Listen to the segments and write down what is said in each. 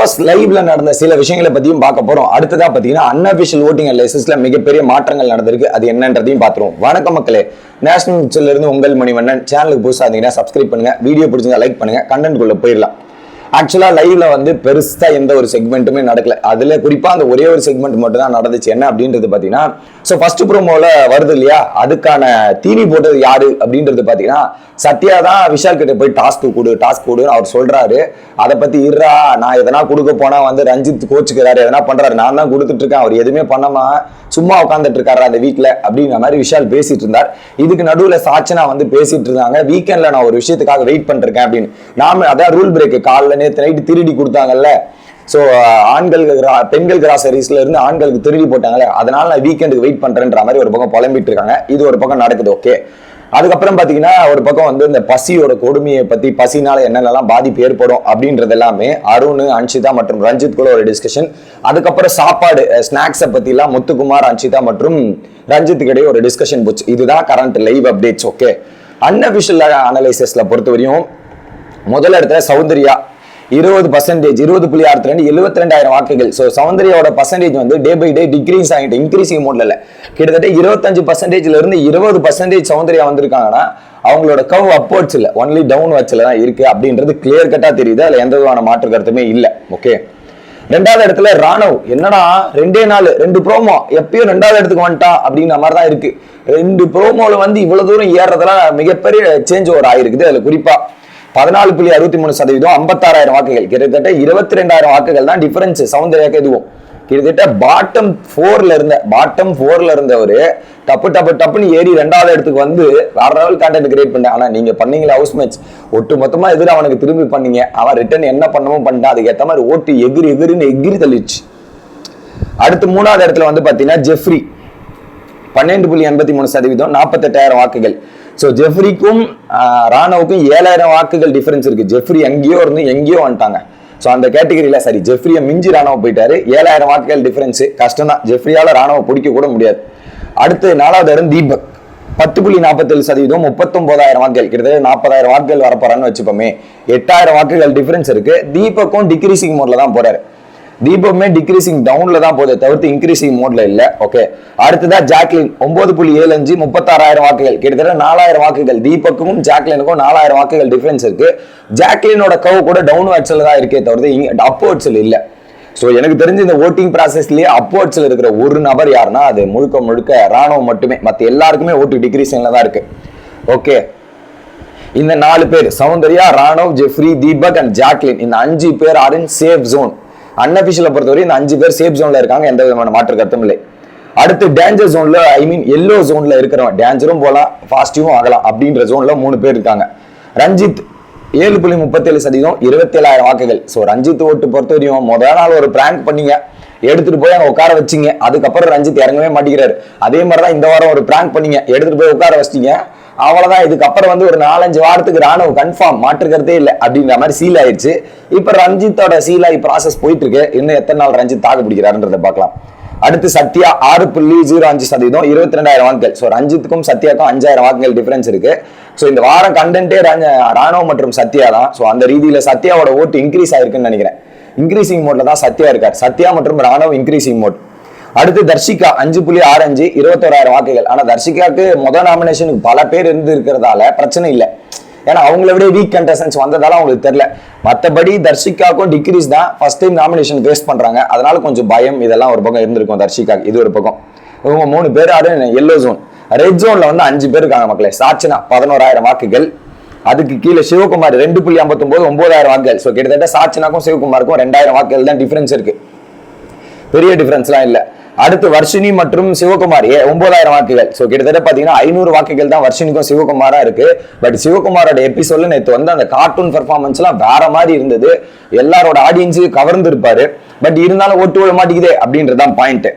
Hours லைவ்ல நடந்த சில விஷயங்களை பத்தியும் பார்க்க போறோம். அடுத்ததா பாத்தீங்கன்னா அன்அபிஷியல் ஓட்டிங் லைசன்ஸ்ல மிகப்பெரிய மாற்றங்கள் நடந்திருக்கு. அது என்னன்றதையும் பார்த்துருவோம். வணக்கம் மக்களே. நேஷனல் நியூஸ்ல இருந்து உங்கள் மணிவண்ணன். சேனலுக்கு புதுசாக இருந்தீங்கன்னா சப்ஸ்கிரைப் பண்ணுங்க. வீடியோ பிடிச்சிருந்தா லைக் பண்ணுங்க. கண்டென்ட் குள்ள போயிடலாம். ஆக்சுவலாக லைவ்ல வந்து பெருசாக எந்த ஒரு செக்மெண்ட்டுமே நடக்கல. அதில் குறிப்பாக அந்த ஒரே ஒரு செக்மெண்ட் மட்டும் தான் நடந்துச்சு. என்ன அப்படின்றது பார்த்தீங்கன்னா ஸோ ஃபர்ஸ்ட் ப்ரோமோவில் வருது இல்லையா? அதுக்கான தீனி போட்டது யாரு அப்படின்றது பார்த்தீங்கன்னா சத்யா தான் விஷால் கிட்ட போய் டாஸ்க் கொடு டாஸ்க் கொடுன்னு அவர் சொல்றாரு. அதை பத்தி இருறா நான் எதனா கொடுக்க போனால் வந்து ரஞ்சித் கோச்சுக்கிறாரு எதனா பண்றாரு. நான் தான் கொடுத்துட்டு இருக்கேன். அவர் எதுவுமே பண்ணாம சும்மா உட்காந்துட்டு இருக்காரு அந்த வீட்டில் அப்படிங்கிற மாதிரி விஷால் பேசிட்டு இருந்தார். இதுக்கு நடுவில் சாச்சனா வந்து பேசிட்டு இருந்தாங்க. வீக்கெண்ட்ல நான் ஒரு விஷயத்துக்காக வெயிட் பண்ணிருக்கேன் அப்படின்னு. நாம அதான் ரூல் பிரேக் காலைல நேற்று நைட்டு திருடி கொடுத்தாங்கல்ல. ஸோ ஆண்கள் பெண்கள் கிராசரிஸ்ல இருந்து ஆண்களுக்கு திருடி போட்டாங்களே அதனால நான் வீக்கெண்டுக்கு வெயிட் பண்றேன்ற மாதிரி ஒரு பக்கம் புலம்பிட்டு இருக்காங்க. இது ஒரு பக்கம் நடக்குது ஓகே அதுக்கப்புறம் பார்த்தீங்கன்னா ஒரு பக்கம் வந்து இந்த பசியோட கொடுமையை பத்தி பசினால என்னென்னலாம் பாதிப்பு ஏற்படும் அப்படின்றது எல்லாமே அருண் அன்ஷிதா மற்றும் ரஞ்சித் கூட ஒரு டிஸ்கஷன் அதுக்கப்புறம் சாப்பாடு ஸ்நாக்ஸை பற்றிலாம் முத்துக்குமார் அன்ஷிதா மற்றும் ரஞ்சித் இடையே ஒரு டிஸ்கஷன் போச்சு. இதுதான் current live updates okay unofficial அனலைசஸ்ல பொறுத்தவரையும் முதல் இடத்துல சௌந்தர்யா இருபது பர்சன்டேஜ் இருபது புள்ளி ஆறு ரெண்டு எழுபத்தி ரெண்டாயிரம் வாக்குகள். ஸோ சௌந்தரியோட பர்சன்டேஜ் வந்து டே பை டே டிக்ரீஸ் ஆகிட்டு இன்க்ரீஸிங் மோட்ல. இல்ல கிட்டத்தட்ட இருபத்தஞ்சு பர்சன்டேஜ்ல இருந்து இருபது பர்சன்டேஜ் சௌந்தர்யா வந்திருக்காங்கன்னா அவங்களோட கவ் அப்வர்ட்ஸ் இல்லை ஒன்லி டவுன் வச்சில தான் இருக்கு அப்படின்றது கிளியர் கட்டா தெரியுது. அதுல எந்த விதமான மாற்று கருத்துமே இல்லை. ஓகே ரெண்டாவது இடத்துல ராணவ். என்னடா ரெண்டே நாள் ரெண்டு ப்ரோமோ எப்பயும் ரெண்டாவது இடத்துக்கு வந்துட்டான் அப்படிங்கிற மாதிரி தான் இருக்கு. ரெண்டு ப்ரோமோல வந்து இவ்வளவு தூரம் ஏறதெல்லாம் மிகப்பெரிய சேஞ்ச் ஓவர் ஆயிருக்குது. அதுல குறிப்பா பதினாலு புள்ளி அறுபத்தி மூணு சதவீதம் ஐம்பத்தாறாயிரம் வாக்குகள். கிட்டத்தட்ட இருபத்தி ரெண்டாயிரம் வாக்குகள் தான் டிஃபரன்ஸ் சௌந்தர்யாக்கு எதுவும் கிட்டத்தட்ட பாட்டம் ஃபோர்ல இருந்த பாட்டம் ஃபோர்ல இருந்தவர் டப்பு டப்பு டப்புன்னு ஏறி ரெண்டாவது இடத்துக்கு வந்து வேற லெவல் கான்டென்ட் கிரியேட் பண்ணேன் ஆனால் நீங்க பண்ணீங்களே ஹவுஸ் மேட்ச் ஒட்டு மொத்தமாக எதிர அவனுக்கு திரும்பி பண்ணீங்க. அவன் ரிட்டர்ன் என்ன பண்ணமோ பண்ணிட்டான். அதுக்கு மாதிரி ஓட்டு எகிரி எகிரின்னு எகிரி தள்ளிச்சு அடுத்து மூணாவது இடத்துல வந்து பார்த்தீங்கன்னா ஜெஃப்ரி. பன்னெண்டு புள்ளி எண்பத்தி மூணு சதவீதம் நாற்பத்தெட்டாயிரம் வாக்குகள். ஸோ ஜெஃப்ரிக்கும் ஆஹ், ராணுவுக்கும் ஏழாயிரம் வாக்குகள் டிஃபரன்ஸ் இருக்கு. ஜெஃப்ரி எங்கேயோ இருந்து எங்கேயோ வந்துட்டாங்க. ஸோ அந்த கேட்டகரியில் சரி ஜெஃப்ரியை மிஞ்சி ராணுவ போயிட்டாரு. ஏழாயிரம் வாக்குகள் டிஃபரன்ஸ் கஷ்டம் தான் ஜெஃப்ரியால ராணுவ பிடிக்க கூட முடியாது. அடுத்து நாலாவது இடம் தீபக். பத்து புள்ளி நாற்பத்தேழு சதவீதம் முப்பத்தொன்பதாயிரம் வாக்குகள். கிட்டத்தட்ட நாற்பதாயிரம் வாக்குகள் வரப்போறான்னு வச்சுப்போமே. எட்டாயிரம் வாக்குகள் டிஃபரன்ஸ் இருக்கு. தீபக்கும் டிக்ரீசிங் மோட்ல தான் போறாரு. தீபமே டிக்ரீசிங் டவுன்ல தான் போதே தவிர்த்து இன்க்ரீசிங் மோட்ல இல்ல. ஓகே அடுத்ததா ஜாக்லின் ஒன்பது புள்ளி ஏழு அஞ்சு முப்பத்தாறாயிரம் வாக்குகள். கிட்டத்தட்ட நாலாயிரம் வாக்குகள். தீபக்கும் ஜாக்லினுக்கும் நாலாயிரம் வாக்குகள் டிஃபரன்ஸ் இருக்கு. ஜாக்லினோட கவ் கூட டவுன் வாட்ஸ்ல தான் இருக்கே தவிர்த்து அப்வர்ட்ஸ்ல இல்ல. ஸோ எனக்கு தெரிஞ்ச இந்த ஓட்டிங் ப்ராசஸ்லயே அப்போர்ட்ஸில் இருக்கிற ஒரு நபர் யாருன்னா அது முழுக்க முழுக்க ராணுவம் மட்டுமே. மற்ற எல்லாருக்குமே ஓட்டு டிக்ரீசிங்ல தான் இருக்கு. ஓகே இந்த நாலு பேர் Soundarya Raanav Jeffrey Deepak and Jacquline இந்த அஞ்சு பேர் ஆர் இன் சேஃப் ஜோன் அன்அபிஷியலை பொறுத்தவரை இந்த அஞ்சு பேர் சேஃப் ஜோன்ல இருக்காங்க எந்த விதமான மாற்று கருத்தும் இல்லை. அடுத்து டேஞ்சர் ஜோன்ல ஐ மீன் எல்லோ ஜோன்ல இருக்கிறவன் டேஞ்சரும் போகலாம் பாசிட்டிவும் ஆகலாம் அப்படின்ற ஜோன்ல மூணு பேர் இருக்காங்க. ரஞ்சித் ஏழு புள்ளி முப்பத்தேழு சதவீதம் இருபத்தி ஏழாயிரம் வாக்குகள். ஸோ ரஞ்சித் ஓட்டு பொறுத்தவரையும் முதல் நாள் ஒரு பிராங்க் பண்ணீங்க. எடுத்துட்டு போய் அங்கே உட்கார வச்சீங்க. அதுக்கப்புறம் ரஞ்சித் இறங்கவே மாட்டேங்கிறாரு. அதே மாதிரி தான் இந்த வாரம் ஒரு பிராங்க் பண்ணீங்க. எடுத்துட்டு போய் உட்கார வச்சிட்டீங்க. அவ்வளவுதான். இதுக்கப்புறம் வந்து ஒரு நாலஞ்சு வாரத்துக்கு ராணுவம் கன்ஃபார்ம் மாற்றுக்கிறதே இல்லை அப்படின்ற மாதிரி சீல் ஆயிடுச்சு இப்ப ரஞ்சித்தோட சீல் ஆகி ப்ராசஸ் போயிட்டு இருக்கு இன்னும் எத்தனை நாள் ரஞ்சித் தாக்கு பிடிக்கிறாருன்றத பார்க்கலாம். அடுத்து சத்யா ஆறு புள்ளி ஜீரோ அஞ்சு சதவீதம் இருபத்தி ரெண்டாயிரம் வாக்குகள். ஸோ ரஞ்சித்துக்கும் சத்யாக்கும் அஞ்சாயிரம் வாக்குகள் டிஃபரன்ஸ் இருக்கு. ஸோ இந்த வாரம் கண்டென்ட்டே ராணுவம் மற்றும் சத்யா தான். ஸோ அந்த ரீதியில சத்யாவோட ஓட்டு இன்க்ரீஸ் ஆயிருக்குன்னு நினைக்கிறேன். இன்க்ரீசிங் மோட்ல தான் சத்யா இருக்கார். சத்யா மற்றும் ராணுவ இன்க்ரீசிங் மோட் அடுத்து தர்ஷிகா அஞ்சு புள்ளி ஆறு அஞ்சு இருபத்தோராயிரம் வாக்குகள். ஆனா தர்ஷிகாக்கு முதல் நாமினேஷனுக்கு பல பேர் இருந்து இருக்கிறதால பிரச்சனை இல்லை. ஏன்னா அவங்கள விட வீக் கண்டஸ்டன்ஸ் வந்ததால அவங்களுக்கு தெரியல. மற்றபடி தர்ஷிகாக்கும் டிக்ரீஸ் தான் ஃபர்ஸ்ட் டைம் நாமினேஷன் ஃபேஸ் பண்றாங்க. அதனால கொஞ்சம் பயம் இதெல்லாம் ஒரு பக்கம் இருந்திருக்கும் தர்ஷிகா இது ஒரு பக்கம். இவங்க மூணு பேர் ஆறு எல்லோ ஜோன் ரெட் ஜோன்ல வந்து அஞ்சு பேர் இருக்காங்க மக்களே. சாட்சினா பதினோராயிரம் வாக்குகள். அதுக்கு கீழே சிவகுமார் ரெண்டு புள்ளி ஐம்பத்தொன்பது ஒன்பதாயிரம் வாக்குகள். ஸோ கிட்டத்தட்ட சாட்சினாக்கும் சிவகுமாருக்கும் ரெண்டாயிரம் வாக்குகள் தான் டிஃபரன்ஸ் இருக்கு. பெரிய டிஃபரன்ஸ்லாம் இல்லை. அடுத்து வர்ஷினி மற்றும் சிவகுமார் ஏ ஒன்பதாயிரம் வாக்குகள். ஸோ கிட்டத்தட்ட பார்த்தீங்கன்னா ஐநூறு வாக்குகள் தான் வர்ஷினிக்கும் சிவகுமாரா இருக்கு. பட் சிவகுமாரோட எபிசோட்ல நேற்று வந்து அந்த கார்ட்டூன் பெர்ஃபார்மன்ஸ்லாம் வேற மாதிரி இருந்தது. எல்லாரோட ஆடியன்ஸையும் கவர்ந்துருப்பாரு. பட் இருந்தாலும் ஓட்டு விட மாட்டேங்குதே அப்படின்றதான் பாயிண்ட்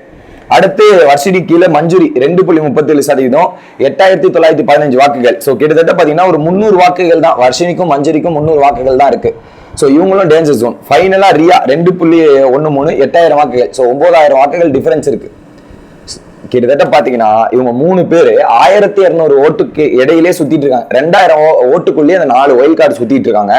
அடுத்து வர்ஷினி கீழே மஞ்சுரி ரெண்டு புள்ளி முப்பத்தேழு சதவீதம் எட்டாயிரத்தி தொள்ளாயிரத்தி பதினஞ்சு வாக்குகள். ஸோ கிட்டத்தட்ட பார்த்தீங்கன்னா ஒரு முந்நூறு வாக்குகள் தான் வர்ஷினிக்கும் மஞ்சுரிக்கும் முந்நூறு வாக்குகள் தான் இருக்கு. ஸோ இவங்களும் டேஞ்சர் ஜோன் ஃபைனலாக ரியா ரெண்டு புள்ளி ஒன்று மூணு எட்டாயிரம் வாக்குகள். ஸோ ஒம்பதாயிரம் வாக்குகள் டிஃபரன்ஸ் இருக்கு. கிட்டத்தட்ட பார்த்தீங்கன்னா இவங்க மூணு பேர் ஆயிரத்தி இரநூறு ஓட்டுக்கு இடையிலே சுற்றிட்டு இருக்காங்க. ரெண்டாயிரம் ஓட்டுக்குள்ளேயே அந்த நாலு ஒயில் கார்டு சுற்றிட்டு இருக்காங்க.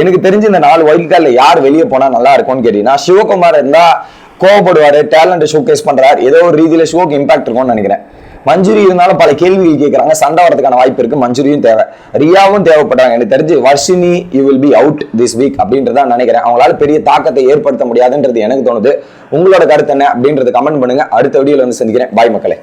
எனக்கு தெரிஞ்சு இந்த நாலு ஒயில் கார்டில் யார் வெளியே போனால் நல்லா இருக்கும்னு கேட்டீங்கன்னா சிவகுமார் இருந்தால் கோவப்படுவார் டேலண்ட் ஷோகேஸ் பண்ணுறாரு ஏதோ ஒரு ரீதியில் ஷோக்கு இம்பாக்ட் இருக்கும்னு நினைக்கிறேன். மஞ்சுரி இருந்தாலும் பல கேள்விகள் கேட்கறாங்க சண்டை வரதுக்கான வாய்ப்பு இருக்கு. மஞ்சுரியும் தேவை. ரியாவும் தேவைப்படுறாங்க. எனக்கு தெரிஞ்சு Varshini you will be out this week அப்படின்றத நினைக்கிறேன். அவங்களால பெரிய தாக்கத்தை ஏற்படுத்த முடியாதுன்றது எனக்கு தோணுது. உங்களோட கருத்து என்ன அப்படின்றத கமெண்ட் பண்ணுங்க. அடுத்த வீடியோல வந்து சந்திக்கிறேன். பாய் மக்களே.